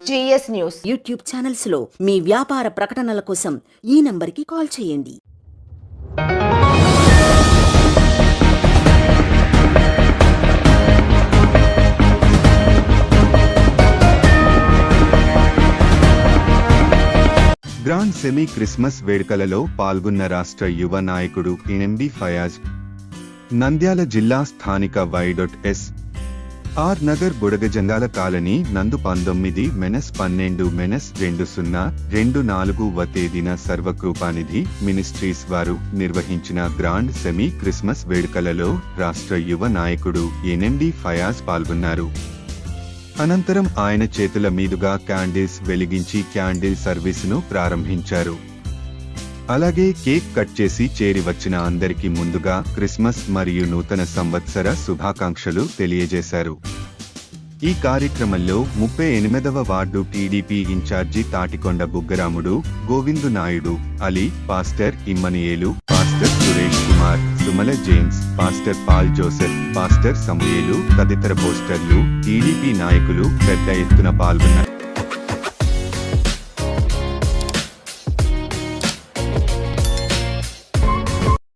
GS news. YouTube ఛానల్స్లో మీ వ్యాపార ప్రకటనల కోసం ఈ నంబర్కి కాల్ చేయండి. గ్రాండ్ సెమీ క్రిస్మస్ వేడుకలలో పాల్గొన్న రాష్ట్ర యువ నాయకుడు ఎన్ఎండి ఫయాజ్ నంద్యాల జిల్లా స్థానిక Y dot S R Nagar బుడగజంగాల colony నందు పంతొమ్మిది మెనస్ పన్నెండు మెనస్ రెండు సున్నా రెండు నాలుగువ తేదీన సర్వకృపానిధి మినిస్ట్రీస్ వారు నిర్వహించిన గ్రాండ్ సెమీ క్రిస్మస్ వేడుకలలో రాష్ట్ర యువ నాయకుడు ఎన్ఎండి ఫయాజ్ పాల్గొన్నారు. అనంతరం ఆయన చేతుల మీదుగా క్యాండిల్స్ వెలిగించి క్యాండిల్ సర్వీసును ప్రారంభించారు. అలాగే కేక్ కట్ చేసి చేరి వచ్చిన అందరికీ ముందుగా క్రిస్మస్ మరియు నూతన సంవత్సర శుభాకాంక్షలు తెలియజేశారు. ఈ కార్యక్రమంలో ముప్పై ఎనిమిదవ ward TDP incharge Tatikonda Buggaramudu Govindu Naidu Ali pastor Immanuel pastor Suresh Kumar Sumala James pastor Paul Joseph pastor Samuel తదితర పోస్టర్లు టీడీపీ నాయకులు పెద్ద ఎత్తున పాల్గొన్నారు.